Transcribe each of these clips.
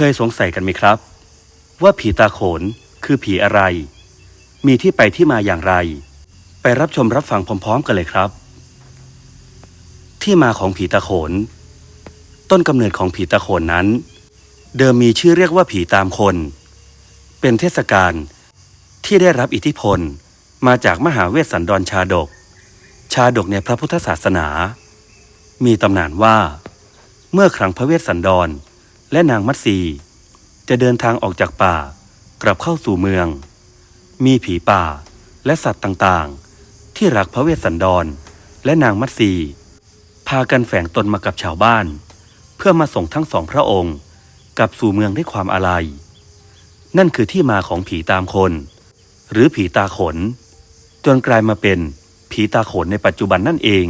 คยสงสัยกันไหมครับ ว่าผีตาโขนคือผีอะไร มีที่ไปที่มาอย่างไร ไปรับชมรับฟังพร้อมๆกันเลยครับ ที่มาของผีตาโขน ต้นกำเนิดของผีตาโขนนั้น เดิมมีชื่อเรียกว่าผีตามคน เป็นเทศกาลที่ได้รับอิทธิพลมาจากมหาเวสสันดรชาดก ชาดกในพระพุทธศาสนา มีตำนานว่า เมื่อครั้งพระเวสสันดร และนางมัตสีจะเดินทางออกจากป่ากลับเข้าสู่เมือง มีผีป่าและสัตว์ต่างๆ ที่รักพระเวสสันดร และนางมัตสีพากันแฝงตนมากับชาวบ้าน เพื่อมาส่งทั้งสองพระองค์กลับสู่เมืองด้วยความอาลัย นั่นคือที่มาของผีตามคน หรือผีตาขน จนกลายมาเป็นผีตาขนในปัจจุบันนั่นเอง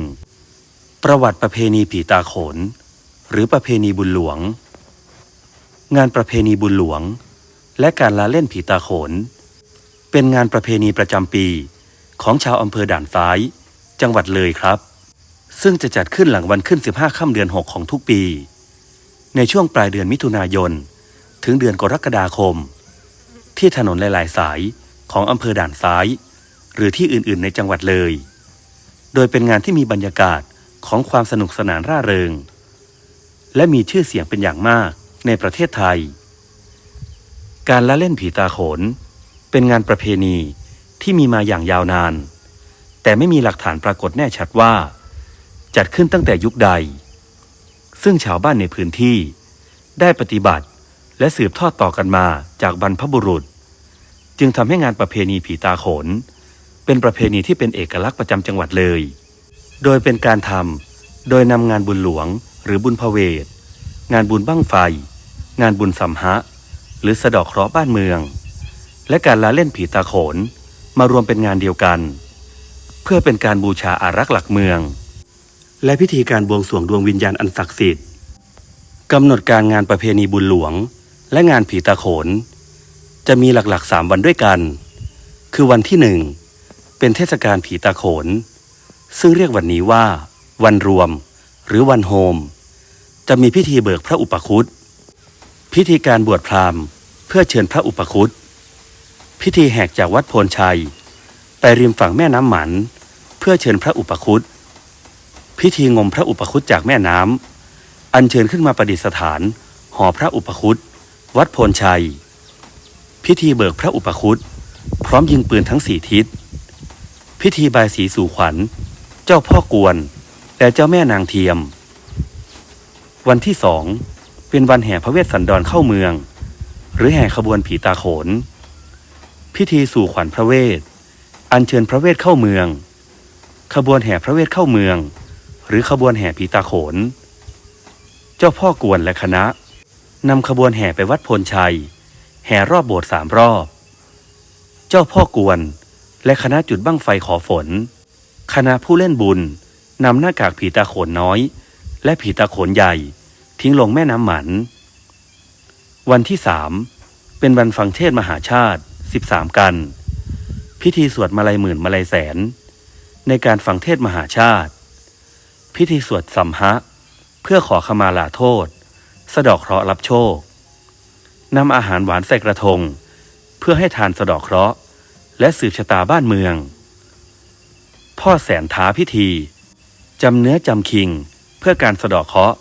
ประวัติประเพณีผีตาขน หรือประเพณีบุญหลวง งานประเพณีบุญหลวง และการละเล่นผีตาโขน เป็นงานประเพณีประจำปีของชาวอำเภอด่านซ้าย จังหวัดเลยครับ ซึ่งจะจัดขึ้นหลังวันขึ้น 15 ค่ำเดือน 6 ของทุกปี ในช่วงปลายเดือนมิถุนายน ถึงเดือนกรกฎาคม ที่ถนนหลาย ๆ สายของอำเภอด่านซ้าย หรือที่อื่น ๆ ในจังหวัดเลย โดยเป็นงานที่มีบรรยากาศของความสนุกสนานร่าเริง และมีชื่อเสียงเป็นอย่างมาก ในประเทศไทย การละเล่นผีตาโขน เป็นงานประเพณีที่มีมาอย่างยาวนาน แต่ไม่มีหลักฐานปรากฏแน่ชัดว่า จัดขึ้นตั้งแต่ยุคใด ซึ่งชาวบ้านในพื้นที่ ได้ปฏิบัติและสืบทอดต่อกันมาจากบรรพบุรุษ จึงทำให้งานประเพณีผีตาโขน เป็นประเพณีที่เป็นเอกลักษณ์ประจำจังหวัดเลย โดยเป็นการทำโดยนำงานบุญหลวงหรือบุญพเวท งานบุญบั้งไฟ งานบุญสัมหะ หรือสะดอกเคราะห์บ้านเมือง และการละเล่นผีตาโขนมารวมเป็นงานเดียวกัน เพื่อเป็นการบูชาอารักษ์หลักเมือง และพิธีการบวงสรวงดวงวิญญาณอันศักดิ์สิทธิ์กำหนดการงานประเพณีบุญหลวง และงานผีตาโขน จะมีหลักๆสามวันด้วยกัน คือวันที่หนึ่งเป็นเทศกาลผีตาโขน ซึ่งเรียกวันนี้ว่า วันรวม หรือวันโฮม จะมีพิธีเบิกพระอุปคุต พิธีการบวชพราหมณ์ เพื่อเชิญพระอุปคุตพิธีแหกจากวัดโพนชัย ไปริมฝั่งแม่น้ำหมัน เพื่อเชิญพระอุปคุตพิธีงมพระอุปคุตจากแม่น้ำอัญเชิญขึ้นมาประดิษฐาน หอพระอุปคุตวัดโพนชัย พิธีเบิกพระอุปคุตพร้อมยิงปืนทั้งสี่ทิศ พิธีบายสีสู่ขวัญ เจ้าพ่อกวนและเจ้าแม่นางเทียม วันที่สอง เป็นวันแห่พระเวสสันดรเข้าเมือง หรือแห่ขบวนผีตาโขน พิธีสู่ขวัญพระเวท อัญเชิญพระเวทเข้าเมือง ขบวนแห่พระเวทเข้าเมือง หรือขบวนแห่ผีตาโขน เจ้าพ่อกวนและคณะนำขบวนแห่ไปวัดพลชัย แห่รอบโบสถ์สามรอบ เจ้าพ่อกวนและคณะจุดบั้งไฟขอฝน คณะผู้เล่นบุญนำหน้ากากผีตาโขนน้อย และผีตาโขนใหญ่ ทิ้งลงแม่น้ำหมัน วันที่สามเป็นวันฟังเทศมหาชาติสิบสามกัน พิธีสวดมาลัยหมื่นมาลัยแสน ในการฟังเทศมหาชาติ พิธีสวดสัมหะ เพื่อขอขมาลาโทษ สะดอกเคราะห์รับโชคนำอาหารหวานใส่กระทง เพื่อให้ทานสะดอกเคราะห์ และสืบชะตาบ้านเมือง พ่อแสนท้าพิธีจำเนื้อจำคิงเพื่อการสะดอกเคราะห์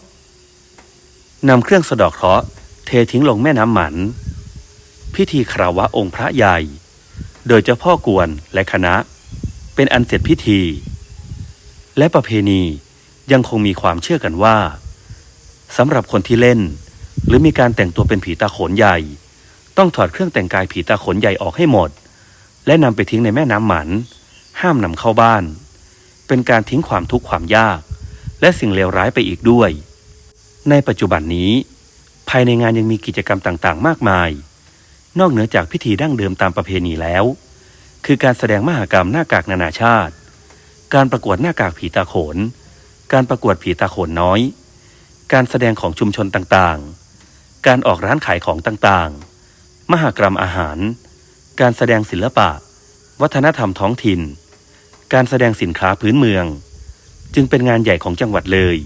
นำเครื่องสะดอกเคราะห์เททิ้งลงแม่น้ำหมัน พิธีคราวะองค์พระใหญ่ โดยเจ้าพ่อกวนและคณะ เป็นอันเสร็จพิธี และประเพณียังคงมีความเชื่อกันว่าสำหรับคนที่เล่น หรือมีการแต่งตัวเป็นผีตาโขนใหญ่ ต้องถอดเครื่องแต่งกายผีตาโขนใหญ่ออกให้หมด และนำไปทิ้งในแม่น้ำหมัน ห้ามนำเข้าบ้าน เป็นการทิ้งความทุกข์ความยาก และสิ่งเลวร้ายไปอีกด้วย ในปัจจุบันนี้ ภายในงานยังมีกิจกรรมต่างๆ มากมาย นอกเหนือจากพิธีดั้งเดิมตามประเพณีแล้ว คือการแสดงมหกรรมหน้ากากนานาชาติ การประกวดหน้ากากผีตาโขน การประกวดผีตาโขนน้อย การแสดงของชุมชนต่างๆ การออกร้านขายของต่างๆ มหกรรมอาหาร การแสดงศิลปะ วัฒนธรรมท้องถิ่น การแสดงสินค้าพื้นเมือง จึงเป็นงานใหญ่ของจังหวัดเลย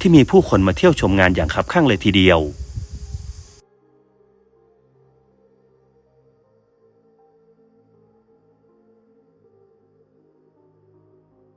ที่มีผู้คนมาเที่ยวชมงานอย่างคับข้างเลยทีเดียว